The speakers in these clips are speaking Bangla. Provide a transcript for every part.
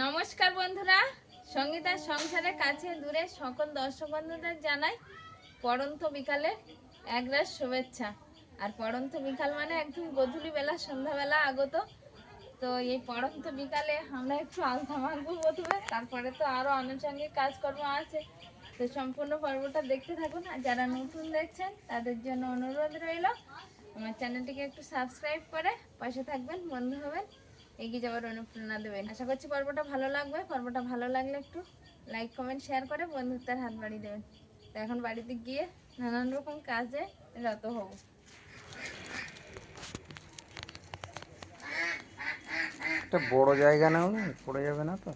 নমস্কার বন্ধুরা। সঙ্গীতার সংসারের কাছে দূরে সকল দর্শক বন্ধুদের জানাই পড়ন্ত বিকালের একরাশ শুভেচ্ছা। আর পড়ন্ত বিকাল মানে একদম গধূলি বেলা, সন্ধ্যাবেলা আগত। তো এই পড়ন্ত বিকালে আমরা একটু আলতা মাখবো প্রথমে, তারপরে তো আরও আনুষঙ্গিক কাজকর্ম আছে। তো সম্পূর্ণ পর্বটা দেখতে থাকুন। আর যারা নতুন দেখছেন, তাদের জন্য অনুরোধ রইল, আমার চ্যানেলটিকে একটু সাবস্ক্রাইব করে পাশে থাকবেন, বন্ধু হবেন। এগিয়ে যাওয়ার অনুপ্রেরণা দেবেন। আশা করছি পর্বটা ভালো লাগবে। পর্বটা ভালো লাগলে একটু লাইক কমেন্ট শেয়ার করে বন্ধুত্বের হাত বাড়িয়ে দেবেন। তো এখন বাড়িতে গিয়ে নানান রকম কাজে রত হব। একটা বড় জায়গা নাও না পড়ে যাবে না তো।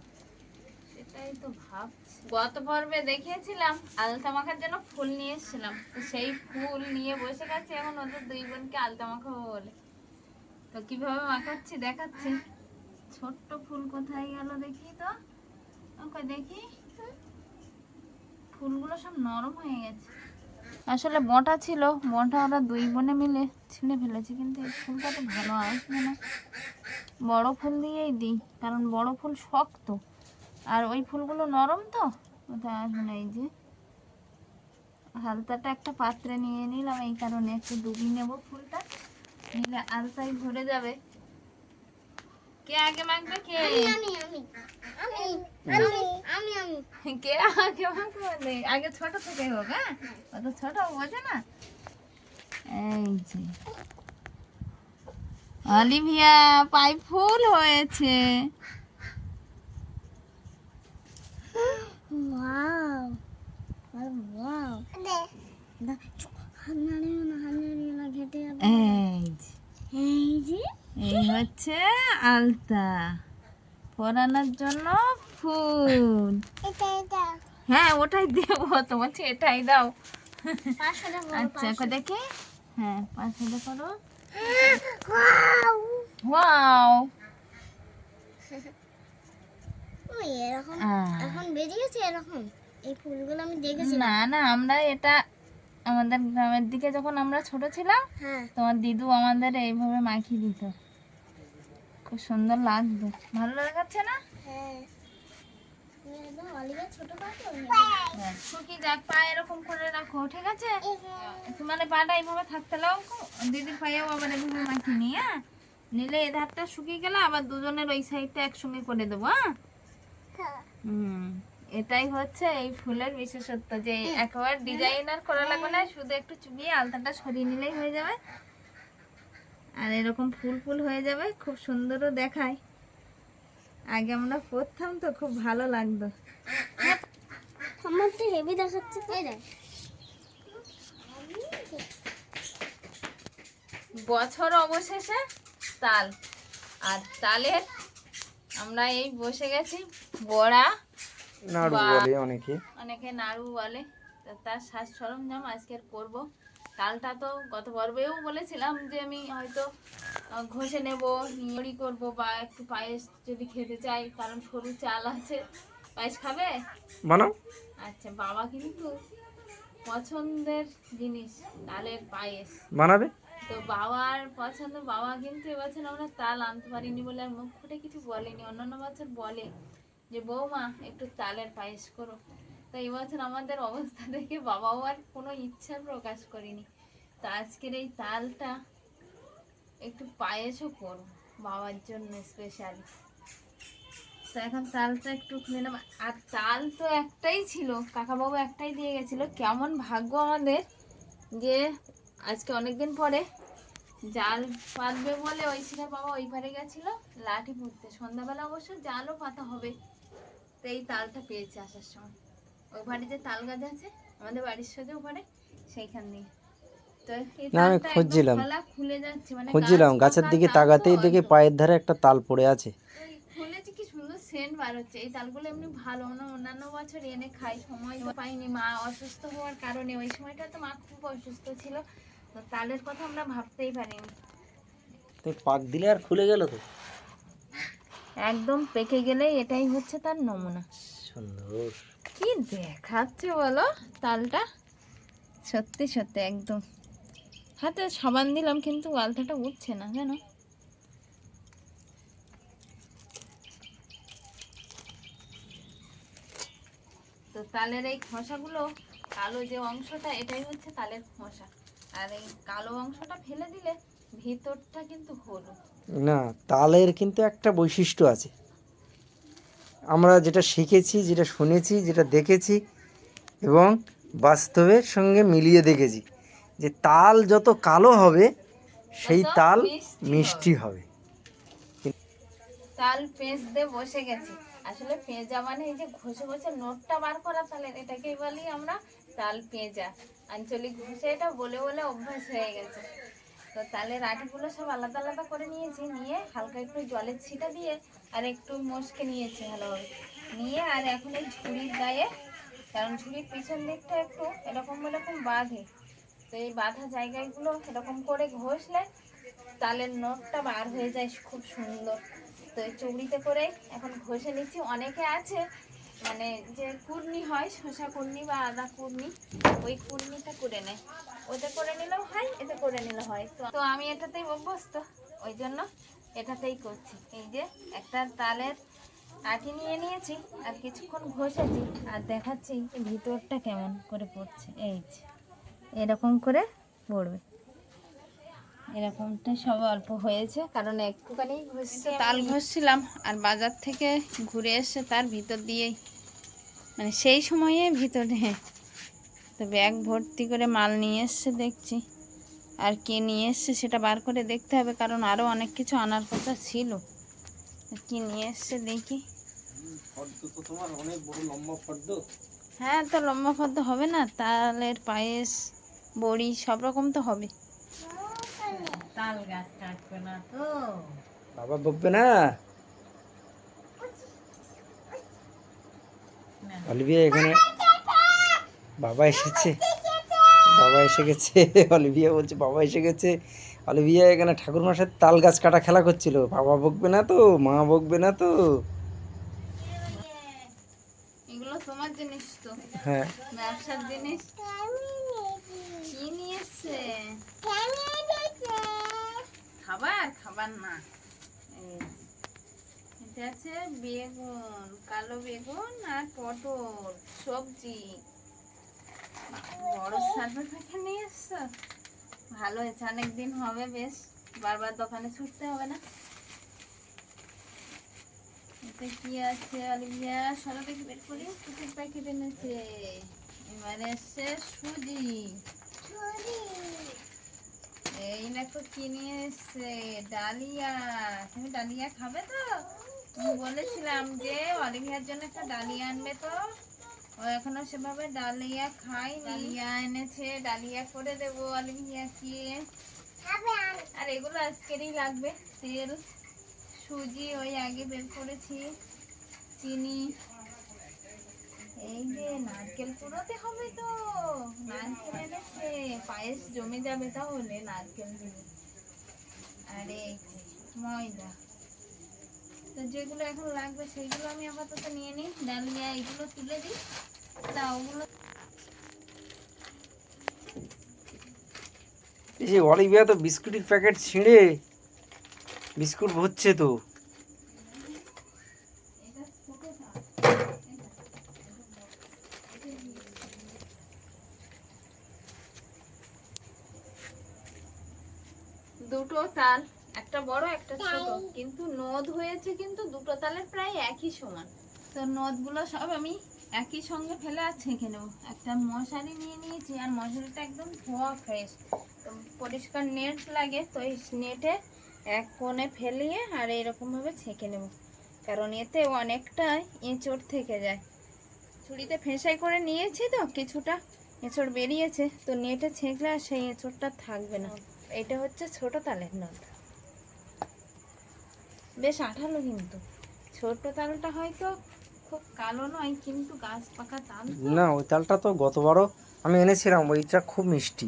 সেটাই তো ভাবছি। গত পর্বে দেখিয়েছিলাম আলতা মাখার জন্য ফুল নিয়ে এসেছিলাম। তো সেই ফুল নিয়ে বসে গেছে এখন ওদের দুই বোনকে আলতা মাখাবো বলে। তো কীভাবে মাখাচ্ছি দেখাচ্ছি। ছোট্ট ফুল কোথায় গেল দেখি তো। ওকে দেখি। ফুলগুলো সব নরম হয়ে গেছে। আসলে বটা ছিল, বটা ওরা দুই বোনে মিলে ছিঁড়ে ফেলেছে, কিন্তু এই ফুলটা তো ভালো আসবে না। বড় ফুল দিয়েই দিই, কারণ বড় ফুল শক্ত। আর ওই ফুলগুলো নরম তো, ওটা আসবে না এই যে হালতাটা একটা পাত্রে নিয়ে নিলাম, এই কারণে একটু ডুবিয়ে নেব ফুলটা। নিলে আলতাই ভরে যাবে। কে আগে মাখবে? কে? আমি আমি আমি আমি আমি আমি কে আগে মাখবে আগে ছোট থেকে হোক হ্যাঁ? অত ছোট বোঝে না। এই যে। অলিভিয়া পাই ফুল হয়েছে। Wow wow. দে। না এই যে। এই হচ্ছে আলতা। পরানোর জন্য ফুল। হ্যাঁ ওটাই দেবো তো বলছি এটাই দাও। আচ্ছা এখন দেখি হ্যাঁ পাঁচ হাজার করো। ওয়াও। এরকম। এখন বেরিয়েছে এরকম। এই ফুলগুলো আমি দেখেছি না না আমরা এটা আমাদের গ্রামের দিকে যখন আমরা ছোট ছিলাম হ্যাঁ। তোমার দিদু আমাদের এইভাবে মাখিয়ে দিত। খুব সুন্দর লাগতো। ভালো লাগাচ্ছে না? হ্যাঁ। হ্যাঁ, যাক পা এরকম করে রাখো ঠিক আছে? মানে পাটা এইভাবে থাকতে লাও দিদির পায়েও আবার এভাবে মাখিয়ে হ্যাঁ? নিলে এ ধারটা শুকিয়ে গেলে আবার দুজনের ওই সাইডটা একসঙ্গে করে দেবো হ্যাঁ। হুম। এটাই হচ্ছে এই ফুলের বিশেষত্ব যে একবার ডিজাইনার করা লাগবে না শুধু একটু চুবিয়ে আলতাটা সরিয়ে নিলেই হয়ে যাবে। আর এরকম ফুল ফুল হয়ে যাবে খুব সুন্দরও দেখায়। আগে আমরা পরতাম তো খুব ভালো লাগতো। আমার তো হেভি দেখাচ্ছে বছর অবশেষে তাল। আর তালের আমরা এই বসে গেছি বড়া নাড়ু বলে অনেকে। অনেকে নাড়ু বলে। তার সাজ সরঞ্জাম আজকের করব। তালটা তো গত পর্বেও বলেছিলাম যে আমি হয়তো ঘষে নেব নিয়ড়ি করব বা একটু পায়েস যদি খেতে চাই কারণ সরু চাল আছে। পায়েস খাবে? বানাও। আচ্ছা বাবা কিন্তু পছন্দের জিনিস তালের পায়েস। বানাবে? তো বাবার পছন্দ বাবা কিন্তু এবছর আমরা তাল আনতে পারিনি বলে আর মুখ ফুটে কিছু বলেনি। অন্যান্য বছর বলে। যে, বৌমা, একটু তালের পায়েস করো। তো এই বছর আমাদের অবস্থা দেখে বাবাও আর কোনো ইচ্ছা প্রকাশ করেনি। তো আজকের এই তালটা একটু পায়েসও করো, বাবার জন্য স্পেশাল তো এখন তালটা একটু খুলে নেব। আর তাল তো একটাই ছিল, কাকাবাবু একটাই দিয়ে গেছিল। কেমন ভাগ্য আমাদের যে আজকে অনেকদিন পরে জাল পাতবে বলে ওই শিকার বাবা ওই পারে গেছিল, লাঠি পুঁততে। সন্ধ্যাবেলা অবশ্য জালও পাতা হবে। তো এই তালটা পেয়েছে আসার সময়। ওই পারে যে তাল গাছ আছে আমাদের বাড়ির সোজা ওপারে সেইখান দিয়ে। আমি খুঁজছিলাম। মানে খুঁজছিলাম গাছের দিকে তাকাতেই দেখি পায়ের ধারে একটা তাল পড়ে আছে। এই কি সুন্দর সেন্ট বার হচ্ছে। এই তালগুলো এমনি ভালো না অন্যান্য বছর এনে খাই সময় পাইনি। মা অসুস্থ হওয়ার কারণে ওই সময়টা তো মা খুব অসুস্থ ছিল। তো তালের কথা আমরা ভাবতেই পারিনি। তো পাক দিলে আর খুলে গেল তো? একদম পেকে গেলে এটাই হচ্ছে তার নমুনা। সুন্দর। কি দেখাচ্ছে বলো? তালটা? সত্যি সত্যি একদম। হাতে সাবান দিলাম কিন্তু আলতাটা উঠছে না জানো? তো তালের এই খসাগুলো কালো যে অংশটা এটাই হচ্ছে তালের খসা। আর এই কালো অংশটা ফেলে দিলে ভিতরটা কিন্তু হলুদ। না তালের কিন্তু একটা বৈশিষ্ট্য আছে। আমরা যেটা শিখেছি যেটা শুনেছি যেটা দেখেছি এবং বাস্তবের সঙ্গে মিলিয়ে দেখেছি যে তাল যত কালো হবে সেই তাল মিষ্টি হবে। তাল পেঁচ দিয়ে বসে গেছি। আসলে পেঁজা মানে এই যে ঘষে ঘষে নোটটা বার করা তালের এটাকেই বলি আমরা তাল পেঁজা। আঞ্চলিক ভাষায় এটা বলে বলে অভ্যাস হয়ে গেছে। তো তালের আটিগুলো সব আলাদা আলাদা করে নিয়েছি, নিয়ে হালকা একটু জলের ছিটা দিয়ে আর একটু মশকে নিয়েছি ভালোভাবে। নিয়ে আর এখন এই ঝুড়ির গায়ে, কারণ ঝুড়ির পিছন দিকটা একটু এরকম এরকম বাঁধে। তো এই বাঁধা জায়গাগুলো এরকম করে ঘষলে তালের নখটা বার হয়ে যায় খুব সুন্দর। তো এই চুবড়িতে করে এখন ঘষে নিচ্ছি। অনেকে আছে মানে যে কুর্নি হয়, শসা কুর্নি বা আদা কুর্নি, ওই কুর্নিটা করে নেয়। ওতে করে নিলেও হয় এতে করে নিলে হয়। তো আমি এটাতেই অভ্যস্ত, ওই জন্য এটাতেই করছি। এই যে একটা তালের আটি নিয়ে নিয়েছি, আর কিছুক্ষণ ঘষেছি, আর দেখাচ্ছি ভিতরটা কেমন করে পড়ছে। এই যে, এরকম করে পড়বে। এরকমটা সব অল্প হয়েছে, কারণ একটুখানি ঘষছে তাল ঘষছিলাম, আর বাজার থেকে ঘুরে এসে তার ভিতর দিয়েই মানে সেই সময়ে ভিতরে তো ব্যাগ ভর্তি করে মাল নিয়ে এসছে দেখছি। আর কে নিয়ে এসছে সেটা বার করে দেখতে হবে কারণ আরও অনেক কিছু আনার কথা ছিল। কি নিয়ে এসছে দেখি। হ্যাঁ তো লম্বা ফর্দ হবে না তালের পায়েস বড়ি সব রকম তো হবে। তাল গাছ কাটবে না তো। বাবা বকবে না। অলিভিয়া এখানে বাবা এসেছে। বাবা এসে গেছে। অলিভিয়া বলছে বাবা এসে গেছে। অলিভিয়া এখানে ঠাকুর মাসের তাল গাছ কাটা খেলা করছিল। বাবা বকবে না তো মা বকবে না তো। এগুলো তোমার জিনিস তো। হ্যাঁ। ব্যবসার জিনিস। কি নিয়ে এসছে খাবার? খাবার না। এটা আছে বেগুন কালো বেগুন আর পটল সবজি। বড় প্যাকেট নিয়ে এসছো? ভালো হয়েছে অনেক দিন হবে বেশ, বারবার দোকানে ছুটতে হবে না। কি আছে, অলিভিয়া? বের করি। প্যাকেট এনেছে। এসছে সুজি। এই দেখো কি নিয়ে এসছে, ডালিয়া। তুমি ডালিয়া খাবে তো? বলেছিলাম যে অলিভিয়ার জন্য একটা ডালিয়া আনবে তো। ও এখনও সেভাবে ডালিয়া খাই ডালিয়া এনেছে ডালিয়া করে দেবো অলিভিয়াকে আর এগুলো আজকেরই লাগবে তেল সুজি ওই আগে বের করেছি চিনি। এই যে নারকেল কুড়োতে হবে তো নারকেল এনেছে পায়েস জমে যাবে তাহলে নারকেল দিয়ে। আরে ময়দা। তো যেগুলো এখন লাগবে সেগুলো আমি আপাতত নিয়ে নিই। ডালিয়া এগুলো তুলে দিই। তা ওগুলো এই যে অলিভিয়া তো বিস্কুটের প্যাকেট ছিঁড়ে বিস্কুট হচ্ছে তো দুটো তাল একটা বড় একটা ছোট কিন্তু নদ হয়েছে কিন্তু দুটো তালের প্রায় একই সমান। তো নদগুলো সব আমি একই সঙ্গে ফেলে আর ছেঁকে নেব। একটা মশারি নিয়ে নিয়েছি আর মশারিটা একদম ধোয়া ফ্রেশ তো পরিষ্কার নেট লাগে, তো এই নেটে এক কোণে ফেলিয়ে আর এরকমভাবে ছেঁকে নেব। কারণ এতে অনেকটাই এঁচড় থেকে যায়। ছুরিতে ফেঁসাই করে নিয়েছি তো, কিছুটা এঁচড় বেরিয়েছে। তো নেটে ছেঁকলে আর সেই এঁচড়টা থাকবে না। এটা হচ্ছে ছোট তালের নদ বেশ আঠালো কিন্তু। ছোট তালটা হয়তো খুব কালো নয় কিন্তু গাছ পাকা তাল না ওই তালটা তো গতবারও আমি এনেছিলাম ওইটা খুব মিষ্টি।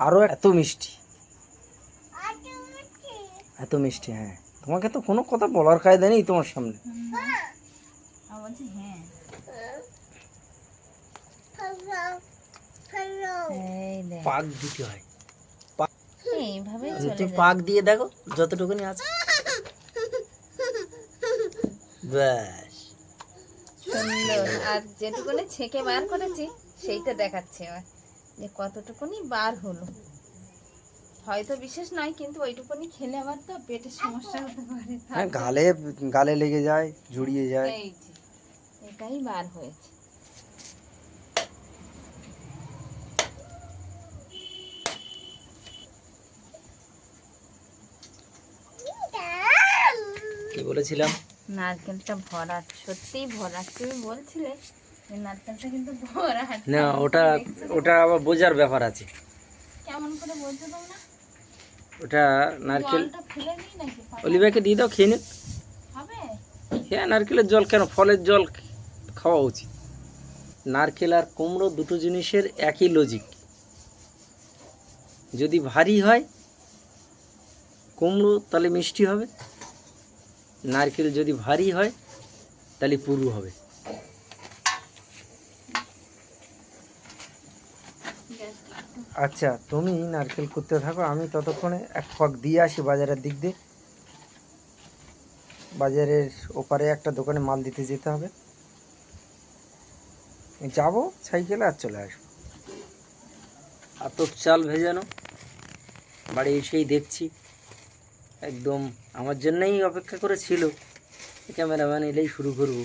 আরও এত মিষ্টি। এত মিষ্টি হ্যাঁ। তোমাকে তো কোনো কথা বলার কায়দা নেই তোমার সামনে। হ্যাঁ। এই পাক দিতে হয়। এইভাবে তুমি পাক দিয়ে দেখো যতটুকুনি আছে। ব্যাস। সুন্দর। আর যেটুকুনি ছেঁকে বার করেছি সেইটা দেখাচ্ছে এবার। যে কতটুকুনি বার হলো। হয়তো বিশেষ নয় কিন্তু ওইটুকুনি খেলে আবার তো পেটের সমস্যা হতে পারে। হ্যাঁ গালে গালে লেগে যায় জড়িয়ে যায়। এই যে এটাই বার হয়েছে। কি বলেছিলাম? নারকেলটা ভরা সত্যিই ভরা। তুমি বলছিলে নারকেলটা কিন্তু ভরা। না ওটা ওটা আবার বোঝার ব্যাপার আছে। কেমন করে বলছো তোমরা? ওটা নারকেল অলিভাকে দিয়ে দাও খেয়ে নিন হ্যাঁ নারকেলের জল কেন? ফলের জল খাওয়া উচিত। নারকেল আর কুমড়ো দুটো জিনিসের একই লজিক যদি ভারী হয় কুমড়ো তাহলে মিষ্টি হবে। নারকেল যদি ভারী হয় তাহলে পুরু হবে। আচ্ছা তুমি নারকেল করতে থাকো আমি ততক্ষণে এক ফক দিয়ে আসি বাজারের দিক দিয়ে। বাজারের ওপারে একটা দোকানে মাল দিতে যেতে হবে। যাব সাইকেলে আর চলে আসব। আতপ চাল ভেজানো বাড়ি এসেই দেখছি। একদম আমার জন্যই অপেক্ষা করে ছিল ক্যামেরাম্যান এলেই শুরু করব।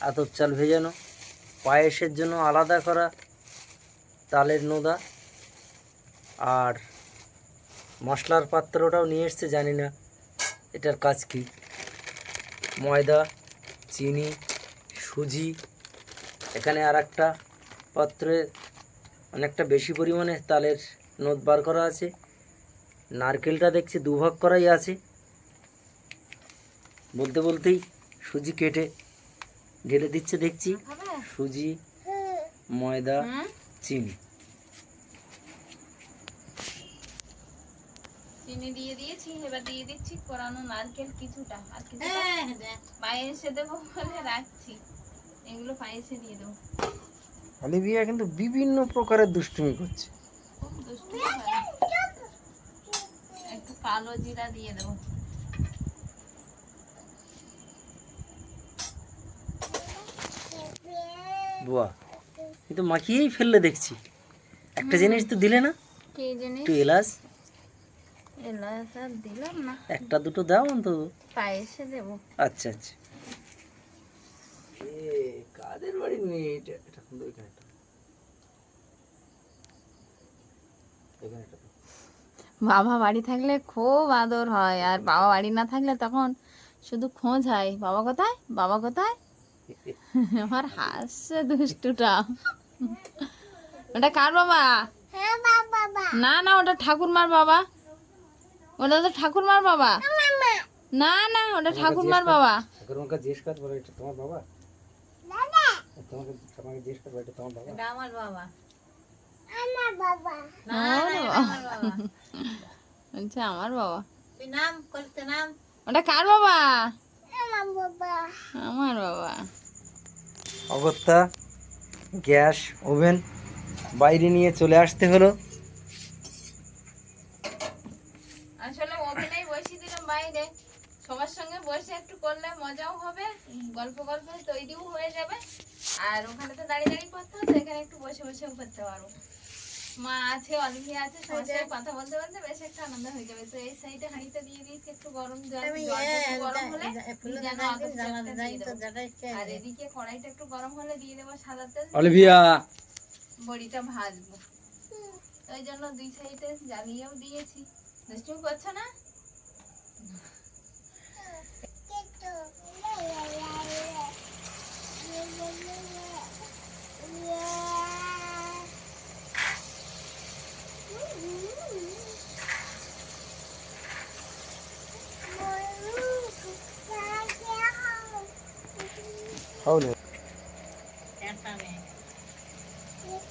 আতপ চাল ভেজানো, পায়েসের জন্য আলাদা করা, তালের নোদা আর মশলার পাত্রটাও নিয়ে এসছে, জানি না এটার কাজ কী। ময়দা, চিনি, সুজি, এখানে আর একটা পাত্রে অনেকটা বেশি পরিমাণে তালের নোদ বার করা আছে। নারকেলটা দেখছি দুভাগ করাই আছে। বলতে বলতেই সুজি কেটে ঢেলে দিচ্ছে দেখছি। সুজি ময়দা চিনি। চিনি দিয়ে দিয়েছি এবার দিয়ে দিচ্ছি কোরানো নারকেল কিছুটা। আর কিছুটা পায়েসে দেবো বলে রাখছি। এগুলো পায়েসে দিয়ে দেবো। অলিভিয়া কিন্তু বিভিন্ন প্রকারের দুষ্টুমি করছে। হয়। কালো জিরা দিয়ে দেবো। বুয়া মাখিয়েই ফেললে দেখছি। একটা জিনিস তো দিলে না? কি জিনিস? একটু এলাচ। এলাচ আর দিলাম না। একটা দুটো দাও অন্তত। পায়েসে দেবো। আচ্ছা আচ্ছা। কাদের বাড়ির মেয়ে এটা? এটা সুন্দর এখানে। বাবা বাড়ি থাকলে খুব আদর হয় আর বাবা বাড়ি না থাকলে তখন শুধু খোঁজ হয় বাবা কোথায়? বাবা কোথায়? আমার হাসছে দুষ্টুটা। ওটা কার বাবা? হ্যাঁ না না ওটা ঠাকুরমার বাবা। ওটা তো ঠাকুরমার বাবা। না না ওটা ঠাকুরমার বাবা। এখন জিজ্ঞেস কর বলো এটা তোমার বাবা? তোমাকে তোমাকে জিজ্ঞেস করব এটা তোমার বাবা? এটা আমার বাবা। আমার বাবা। আচ্ছা আমার বাবা। নাম করতে নাম? ওটা কার বাবা? আমার বাবা। আমার বাবা। অগত্যা গ্যাস ওভেন বাইরে নিয়ে চলে আসতে হলো। আসলে ওভেনেই বসিয়ে দিলাম বাইরে। সবার সঙ্গে বসে একটু করলে মজাও হবে গল্প গল্প তৈরিও হয়ে যাবে। আর ওখানে তো দাঁড়িয়ে দাঁড়িয়ে করতে হতো এখানে একটু বসে বসেও করতে পারব। মা আছে অলিভিয়া আছে সবার কথা বলতে বলতে বেশ একটা আনন্দ হয়ে যাবে তো এই সাইডে হাঁড়িতে দিয়ে দিয়েছি একটু গরম জল গরম হলে যেন আতপ চালটা দিয়ে দেবো। আর এদিকে কড়াইটা একটু গরম হলে দিয়ে দেবো সাদা তেল অলিভিয়া বড়িটা ভাজবো ওই জন্য দুই সাইডে জ্বালিয়েও দিয়েছি দুষ্টুমি করছ না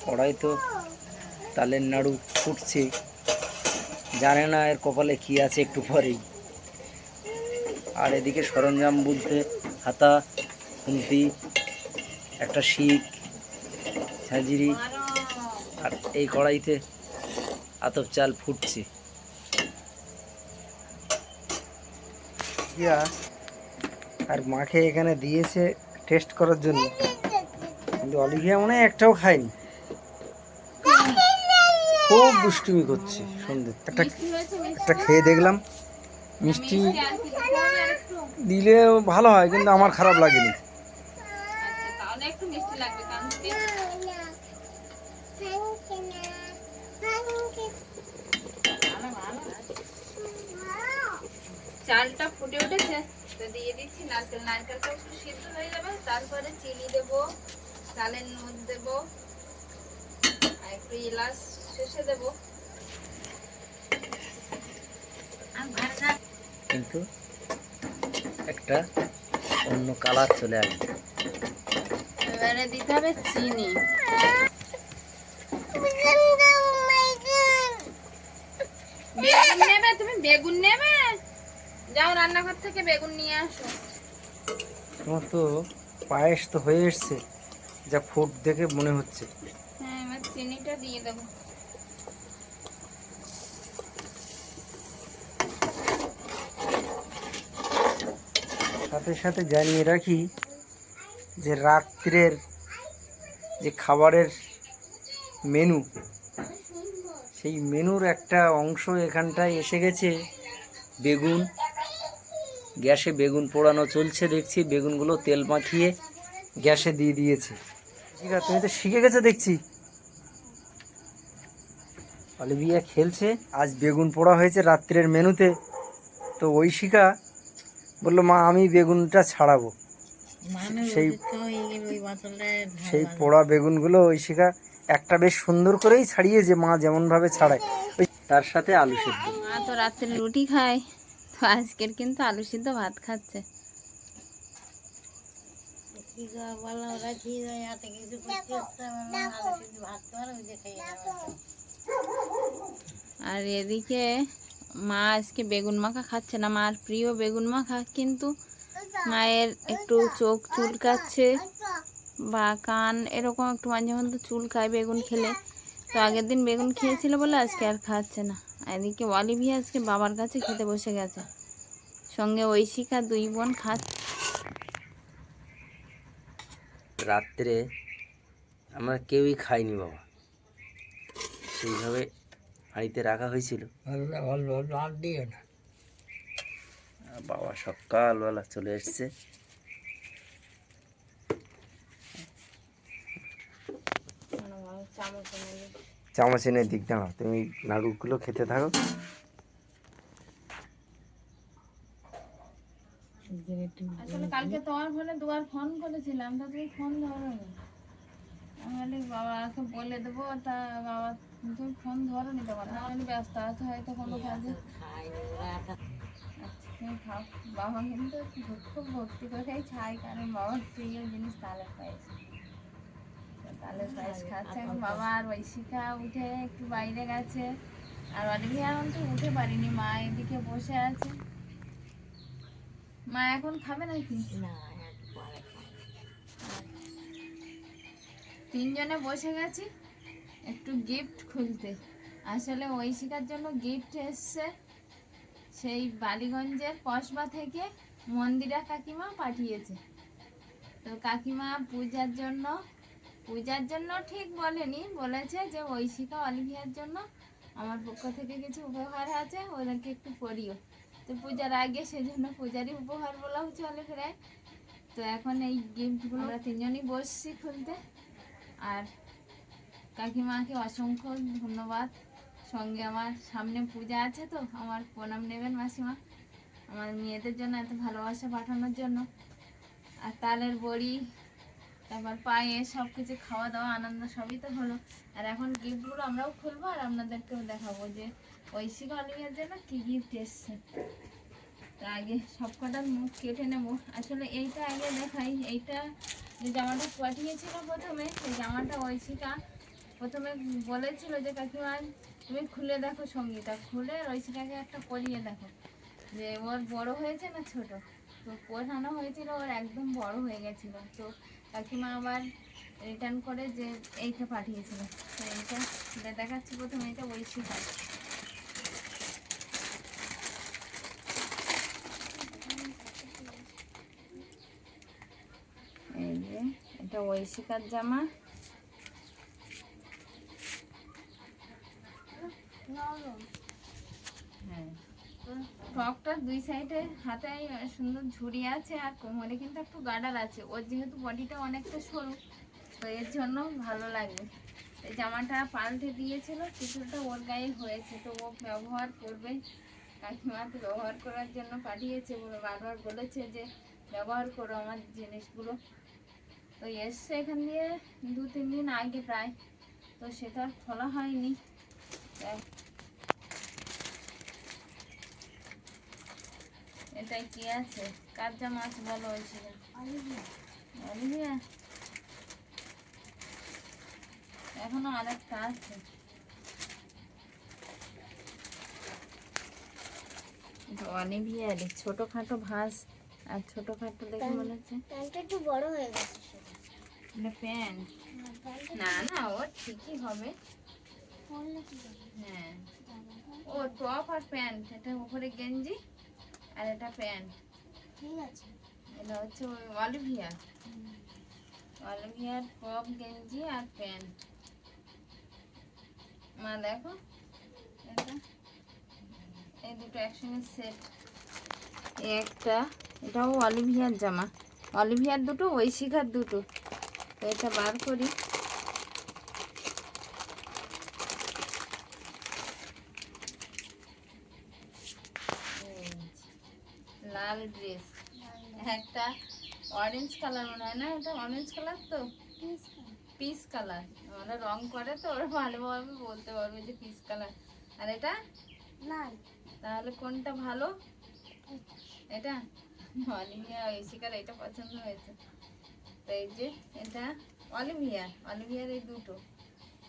কড়াই তো তালের নাড়ু ফুটছে। জানে না এর কপালে কি আছে একটু পরেই আর এদিকে সরঞ্জাম বলতে হাতা, খুন্তি, একটা শিক, ঝাঁঝিরি আর এই কড়াইতে আতপ চাল ফুটছে। আর মাকে এখানে দিয়েছে টেস্ট করার জন্য। কিন্তু অলিভিয়া মনে হয় একটাও খায়নি। খুব দুষ্টুমি করছে সন্ধ্যে একটা একটা খেয়ে দেখলাম। মিষ্টি দিলে ভালো হয়, কিন্তু আমার খারাপ লাগেনি আচ্ছা তাহলে একটু মিষ্টি লাগবে কারণ কি- ভালো, ভালো। চালটা ফুটে উঠেছে তো দিয়ে দিচ্ছি নারকেল। নারকেলটা একটু সিদ্ধ হয়ে যাবে তারপরে চিনি দেবো চালের নুন দেবো আর একটু এলাচ শেষে দেবো। কিন্তু একটা অন্য কালার চলে আসবে। এবারে দিতে হবে চিনি। বেগুন নেবে তুমি বেগুন নেবে? যাও রান্নাঘর থেকে বেগুন নিয়ে আসো। তোমার তো পায়েস তো হয়ে এসছে। যা ফুট দেখে মনে হচ্ছে। হ্যাঁ এবার চিনিটা দিয়ে দেবো। সাথে সাথে জানিয়ে রাখি যে রাত্রের যে খাবারের মেনু সেই মেনুর একটা অংশ এখানটায় এসে গেছে বেগুন। গ্যাসে বেগুন পোড়ানো চলছে দেখছি বেগুনগুলো তেল মাখিয়ে গ্যাসে দিয়ে দিয়েছে। ঠিক আছে তুমি তো শিখে গেছো দেখছি। অলিভিয়া খেলছে আজ বেগুন পোড়া হয়েছে রাত্রের মেনুতে। তো ঐশিকা বলল মা আমি বেগুনটা ছাড়াবো। সেই সেই পোড়া বেগুনগুলো ঐশিকা একটা বেশ সুন্দর করেই ছাড়িয়েছে মা যেমন ভাবে ছাড়ায়। ওই তার সাথে আলু সেদ্ধ। মা তো রাত্রে রুটি খায়। তো আজকের কিন্তু আলু সিদ্ধ ভাত খাচ্ছে। আর এদিকে মা আজকে বেগুন মাখা খাচ্ছে না মার প্রিয় বেগুন মাখা কিন্তু মায়ের একটু চোখ চুলকাচ্ছে বা কান এরকম একটু মাঝে মধ্যে চুলকায় বেগুন খেলে। তো আগের দিন বেগুন খেয়েছিল বলে আজকে আর খাচ্ছে না। এদিকে অলিভিয়া আজকে বাবার কাছে খেতে বসে গেছে। সঙ্গে ঐশিকা দুই বোন খাচ্ছে। রাত্রে আমরা কেউই খাইনি বাবা। সেইভাবে হাঁড়িতে রাখা হয়েছিল। আর বাবা সকালবেলা চলে এসছে। চামচ এনে দিক দাঁড়াও তুমি নাড়ুগুলো খেতে থাকো। আসলে কালকে তোমার ফোনে দুবার ফোন করেছিলাম তা তুমি ফোন ধরোনি। আমি বলি বাবাকে বলে দেবো তা বাবা তুমি ফোন ধরোনি তোমার আমি ব্যস্ত আছে হয়তো কোনো কাজে। আচ্ছা, তুমি খাও। বাবা কিন্তু খুব ভক্তি করেই খাই কারণ বাবার প্রিয় জিনিস তালের পায়েস তো পায়েস খাচ্ছে। বাবা আর ঐশিকা উঠে একটু বাইরে গেছে। আর অলিভিয়া এখন তো উঠে পারিনি মা এদিকে বসে আছে। মা এখন খাবে নাকি? তিনজনে বসে গেছি একটু গিফট খুলতে আসলে ঐশিকার জন্য গিফট এসছে সেই বালিগঞ্জের কসবা থেকে মন্দিরা কাকিমা পাঠিয়েছে। তো কাকিমা পূজার জন্য পূজার জন্য ঠিক বলেনি। বলেছে যে ঐশিকা অলিভিয়ার জন্য আমার পক্ষ থেকে কিছু উপহার আছে, ওদেরকে একটু পড়িও। তো পূজার আগে সেজন্য পূজারই উপহার বলাও চলে প্রায়। তো এখন এই গিফটগুলো আমরা তিনজনই বসছি খুলতে। আর কাকিমাকে অসংখ্য ধন্যবাদ। সঙ্গে আমার সামনে পূজা আছে তো, আমার প্রণাম নেবেন মাসিমা। আমার মেয়েদের জন্য এত ভালোবাসা পাঠানোর জন্য। আর তালের বড়ি তারপর পায়ে সব কিছু খাওয়া দাওয়া, আনন্দ সবই তো হলো। আর এখন গিফটগুলো আমরাও খুলবো আর আপনাদেরকেও দেখাবো যে ঐশিকা অলিভিয়ার জন্য কী গিফট এসছে। তা আগে সব কটার মুখ কেটে নেব। আসলে এইটা আগে দেখাই। এইটা যে জামাটা পাঠিয়েছিল প্রথমে, সেই জামাটা ঐশিকা প্রথমে বলেছিল যে, কাকিমা, তুমি খুলে দেখো সঙ্গীতা খুলে ঐশিকাকে একটা পরিয়ে দেখো। যে ওর বড় হয়েছে না ছোট? তো পড়ানো হয়েছিল, ওর একদম বড় হয়ে গেছিল। তো কাকিমা আবার রিটার্ন করে যে এইটা পাঠিয়েছিল। তো এইটা দেখাচ্ছি প্রথমে, এটা ঐশিকা এই যে, এটা ঐশিকার জামা। হ্যাঁ ফ্রকটার দুই সাইডে হাতে সুন্দর ঝুড়ি আছে আর কোমরে কিন্তু একটু গার্ডার আছে। ওর যেহেতু বডিটা অনেকটা সরু, তো এর জন্য ভালো এই জামাটা পাল্টে দিয়েছিল, কিছুটা ওর গায়ে হয়েছে, তো ও ব্যবহার করবে। কাকিমা তো ব্যবহার করার জন্য পাঠিয়েছে বারবার বলেছে যে, ব্যবহার করো আমার জিনিসগুলো। তো এসছে এখান দিয়ে দু তিন দিন আগে প্রায়, তো সেটা খোলা হয়নি। এটাই কি আছে? কার মাছ বলো হয়েছিল অলিভিয়া। এখনও আরেকটা আছে। অলিভিয়ারই ছোটখাটো ভাস আর ছোটখাটো দেখে মনে হচ্ছে একটু বড় হয়ে গেছে প্যান্ট। হ্যাঁ, না না ওর ঠিকই হবে। পরলে কি হবে? হ্যাঁ? ও টপ আর প্যান্ট এটা উপরে গেঞ্জি। আর এটা প্যান্ট ঠিক আছে। এটা হচ্ছে ওই অলিভিয়া। অলিভিয়ার টপ গেঞ্জি আর প্যান্ট মা দেখো। এটা। এই দুটো একসঙ্গে সেট। একটা এটাও অলিভিয়ার জামা। অলিভিয়ার দুটো দুটো। তো এটা বার করি এই যে, লাল ড্রেস একটা অরেঞ্জ কালার মনে হয় না? এটা অরেঞ্জ কালার তো? পিস কালার আমরা রং করে তো ওরা ভালোভাবে বলতে পারবে যে পিস কালার আর এটা? লাল। তাহলে কোনটা ভালো? এটা? অলিভিয়া ইশিকার এটা পছন্দ হয়েছে। তো এই যে এটা অলিভিয়া। অলিভিয়ার এই দুটো।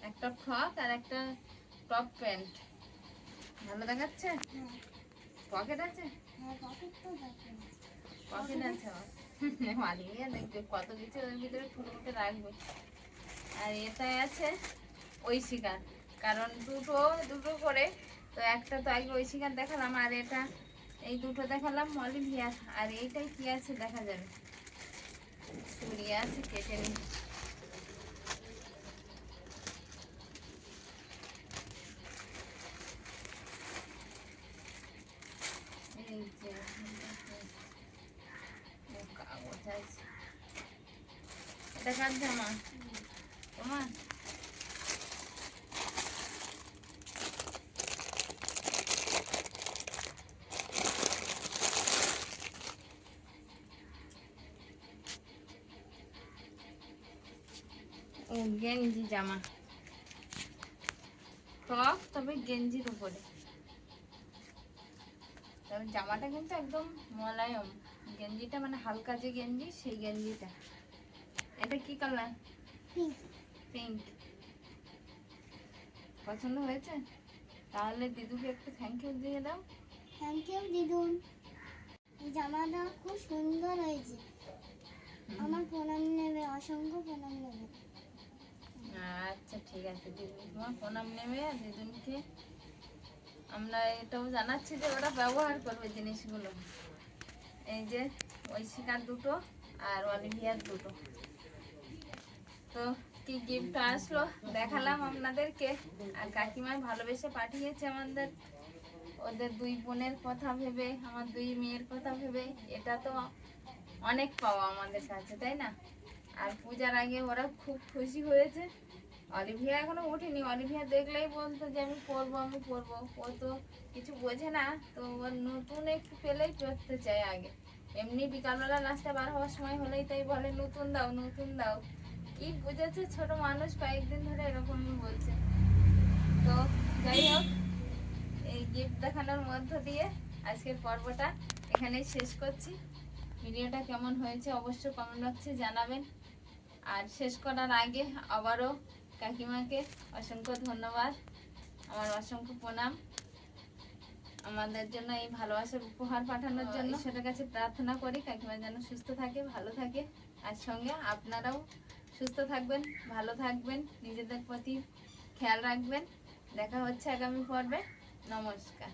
একটা ফ্রক আর একটা টপ প্যান্ট ভালো দেখাচ্ছে? হ্যাঁ। পকেট আছে? হ্যাঁ পকেট তো কত কিছু ওর ভিতরে ফুটে রাখবে। আর এটাই আছে ঐশিকার কারণ দুটো দুটো করে, তো একটা তো আগে ঐশিকার দেখালাম, আর এটা, এই দুটো দেখালাম অলিভিয়ার আর এইটাই কি আছে দেখা যাবে? চুরিয়া আছে, কেটে নি এই যে ও কাগজ আছে জামা তোমার গেঞ্জি জামা। ফ্রক, তবে গেঞ্জির উপরে। তবে জামাটা কিন্তু একদম মোলায়ম। গেঞ্জিটা মানে হালকা যে গেঞ্জি, সেই গেঞ্জিটা। এটা কি কালার? পিঙ্ক পছন্দ হয়েছে? তাহলে দিদুকে একটু থ্যাংক ইউ দিয়ে দাও। থ্যাংক ইউ দিদুন। এই জামাটা খুব সুন্দর হয়েছে। আমার প্রণাম নেবে অসংখ্য প্রণাম নেবে। আচ্ছা ঠিক আছে দিদুন তোমার প্রণাম নেবে আর দিদুনকে। আমরা এটাও জানাচ্ছি যে ওরা ব্যবহার করবে জিনিসগুলো। এই যে ঐশিকার দুটো আর অলিভিয়ার দুটো। তো কি গিফট আসলো? দেখালাম আপনাদেরকে। আর কাকিমায় ভালোবেসে পাঠিয়েছে আমাদের। ওদের দুই বোনের কথা ভেবে, আমার দুই মেয়ের কথা ভেবে। এটা তো অনেক পাওয়া আমাদের কাছে, তাই না? আর পূজার আগে ওরা খুব খুশি হয়েছে। অলিভিয়া এখনও ওঠেনি। অলিভিয়া দেখলেই বলতো যে, আমি পরবো আমি পরবো। ও তো কিছু বোঝে না। তো ওর নতুন একটু পেলেই পরতে চায় আগে। এমনি বিকালবেলা লাস্টে বার হওয়ার সময় হলেই তাই বলে, নতুন দাও নতুন দাও। কি বুঝেছে? ছোট মানুষ কয়েকদিন ধরে এরকমই বলছে। তো যাই হোক এই গিফট দেখানোর মধ্য দিয়ে আজকের পর্বটা এখানেই শেষ করছি। ভিডিওটা কেমন হয়েছে অবশ্যই কমেন্ট বক্সে জানাবেন। আর শেষ করার আগে আবারও কাকিমাকে অসংখ্য ধন্যবাদ আমার অসংখ্য প্রণাম। আমাদের জন্য এই ভালোবাসার উপহার পাঠানোর জন্য। সেটার কাছে প্রার্থনা করি কাকিমা যেন সুস্থ থাকে ভালো থাকে। আর সঙ্গে আপনারাও সুস্থ থাকবেন ভালো থাকবেন নিজেদের প্রতি খেয়াল রাখবেন। দেখা হচ্ছে আগামী পর্বে। নমস্কার।